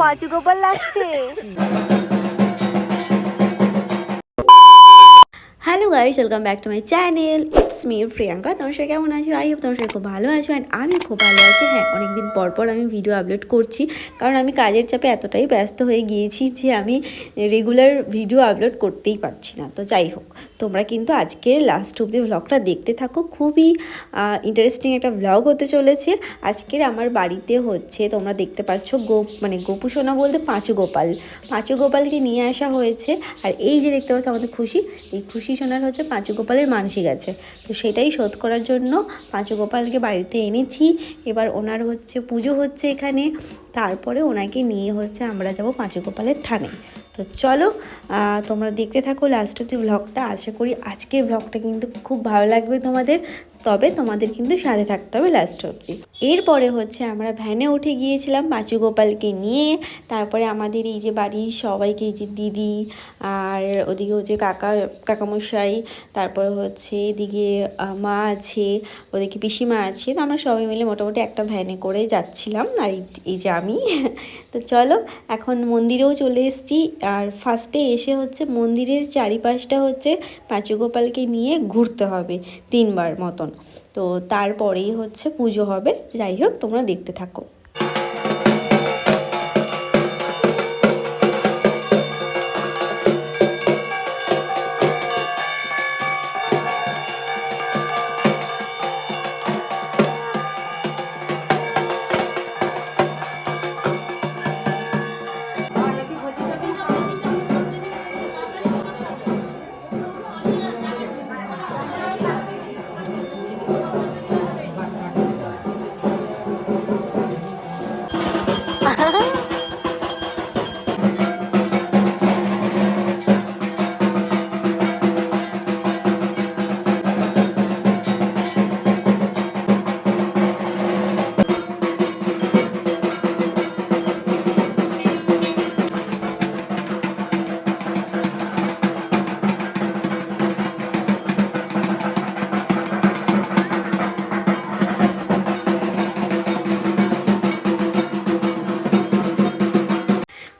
পাঁচু গোপাল লাগছে। Hello guys welcome back to my channel me Priyanka, তোমার সাথে কেমন আছো? আই হোপ তোমার খুব ভালো আছো অ্যান্ড আমি খুব ভালো আছি। হ্যাঁ অনেকদিন পর পর আমি ভিডিও আপলোড করছি, কারণ আমি কাজের চাপে এতটাই ব্যস্ত হয়ে গিয়েছি যে আমি রেগুলার ভিডিও আপলোড করতেই পারছি না। তো যাই হোক, তোমরা কিন্তু আজকের লাস্ট অব্দি ভ্লগটা দেখতে থাকো। খুবই ইন্টারেস্টিং একটা ভ্লগ হতে চলেছে। আজকের আমার বাড়িতে হচ্ছে, তোমরা দেখতে পাচ্ছ গোপ মানে গোপু সোনা বলতে পাঁচু গোপাল পাঁচু গোপালকে নিয়ে আসা হয়েছে। আর এই যে দেখতে পাচ্ছ আমাদের খুশি, এই খুশি সোনার হচ্ছে পাঁচু গোপালের মানসিক আছে। তো সেটাই শোধ করার জন্য পাঁচগোপালকে বাড়িতে এনেছি। এবার ওনার হচ্ছে পুজো হচ্ছে এখানে। তারপরে ওনাকে নিয়ে হচ্ছে আমরা যাব পাঁচগোপালের থানে। তো চলো তোমরা দেখতে থাকো লাস্ট অব্দি ব্লগটা আশা করি আজকের ব্লগটা কিন্তু খুব ভালো লাগবে তোমাদের। তবে তোমাদের কিন্তু সাথে থাকতে হবে লাস্ট অব্দি এরপরে হচ্ছে আমরা ভ্যানে উঠে গিয়েছিলাম পাঁচু গোপালকে নিয়ে। তারপরে আমাদের এই যে বাড়ির সবাইকে, এই যে দিদি আর ওদিকে হচ্ছে কাকা, কাকামশাই, তারপরে হচ্ছে এদিকে মা আছে, ওদিকে পিসিমা আছে। তো আমরা সবাই মিলে মোটামুটি একটা ভ্যানে করে যাচ্ছিলাম। আর এই- যে আমি। তো চলো, এখন মন্দিরেও চলে এসেছি। আর ফার্স্টে এসে হচ্ছে মন্দিরের চারিপাশটা হচ্ছে পাঁচু গোপালকে নিয়ে ঘুরতে হবে তিনবার মতন। তো তারপরেই হচ্ছে পুজো হবে। যাই হোক তোমরা দেখতে থাকো।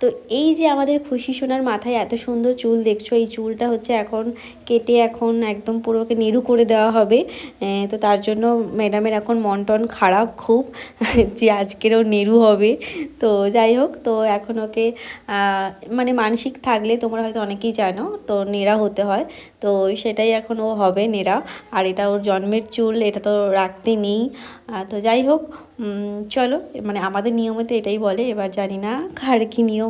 তো এই যে আমাদের খুশি সোনার মাথায় এত সুন্দর চুল দেখছ, এই চুলটা হচ্ছে এখন কেটে এখন একদম পুরো ওকে নেড়ু করে দেওয়া হবে। তো তার জন্য ম্যাডামের এখন মন টন খারাপ খুব, যে আজকেরও নেড়ু হবে। তো যাই হোক, তো এখন ওকে মানে মানসিক থাকলে তোমরা হয়তো অনেকেই জানো, তো নেড়া হতে হয়। তো সেটাই এখন ও হবে নেড়া, আর এটা ওর জন্মের চুল, এটা তো রাখতে নেই। তো যাই হোক চলো মানে আমাদের নিয়মে তো এটাই বলে, এবার জানি না কার কি নিয়ম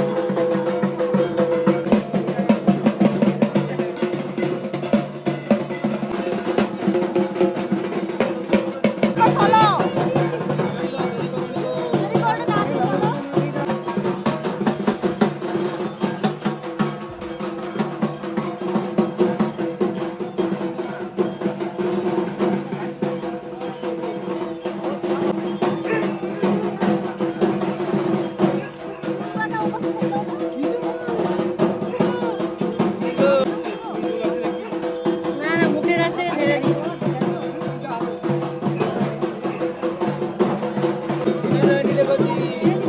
Güle güle bakayım.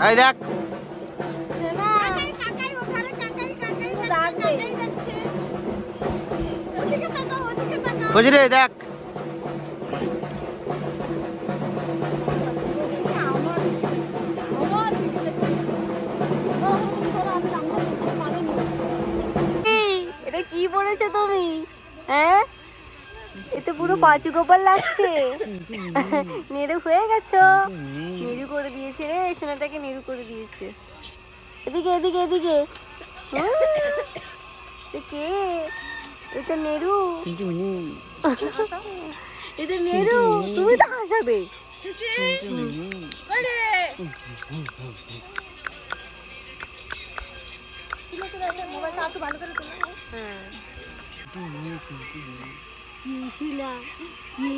এই দেখ। বুঝলি দেখ। এটা কি পড়েছো তুমি? হ্যাঁ? এতে পুরো পাঁচু গোপাল লাগছে। নেড়ু হয়ে গেছো? নেড়ু করে দিয়েছে রে, সোনাটাকে নেড়ু করে দিয়েছে। এদিকে এদিকে এদিকে। কে? এটা নেড়ু। এটা নেড়ু, তুমি তো হাসাবে। হ্যাঁ। শিলা কি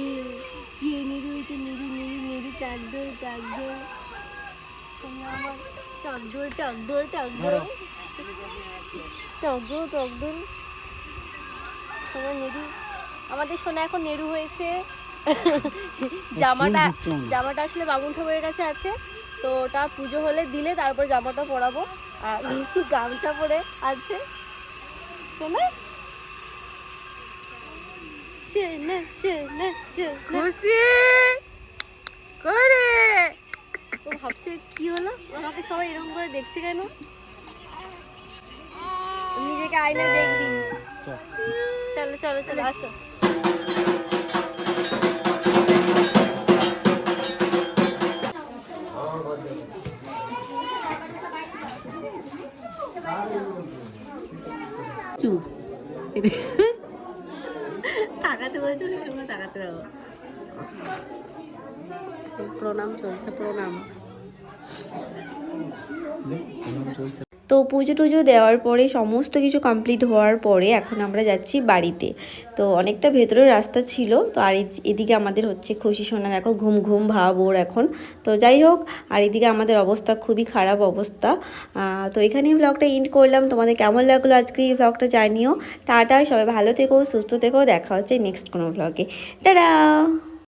কি নিরু হয়েছে নিরু নিরু নিরু তোমরা আমার টকদোর টকদোর টকদোর টকদোর তোমার নেরু। আমাদের সোনা এখন নেরু হয়েছে। জামাটা জামাটা আসলে বামুন ঠাকুরের কাছে আছে। তো ওটা পুজো হলে দিলে তারপর জামাটা পরাবো। আর একটু গামছা পরে আছে। শোনা। শোনা শোনা শোনা খুশি করে ও ভাবছে কি হলো আমাকে সবাই এরকম করে দেখছে কেন নিজেকে আয়নায় দেখবি চলো চলো চলো আসো চুপ তাকাতে বলছিল কেন তাকাতে যাব প্রণাম চলছে প্রণাম। তো পুজো টুজো দেওয়ার পরে সমস্ত কিছু কমপ্লিট হওয়ার পরে এখন আমরা যাচ্ছি বাড়িতে। তো অনেকটা ভেতরের রাস্তা ছিল, তো আর এদ- এদিকে আমাদের হচ্ছে খুশি সোনা, দেখো ঘুম ঘুম ভাব ওর এখন। তো যাই হোক, আর এদিকে আমাদের অবস্থা খুবই খারাপ অবস্থা। তো এখানেই ব্লগটা এন্ড করলাম। তোমাদের কেমন লাগল আজকে এই ব্লগটা জানিও। টাটা, সবাই ভালো থেকো, সুস্থ থেকো, দেখা হচ্ছে নেক্সট কোনো ব্লগে টাটা!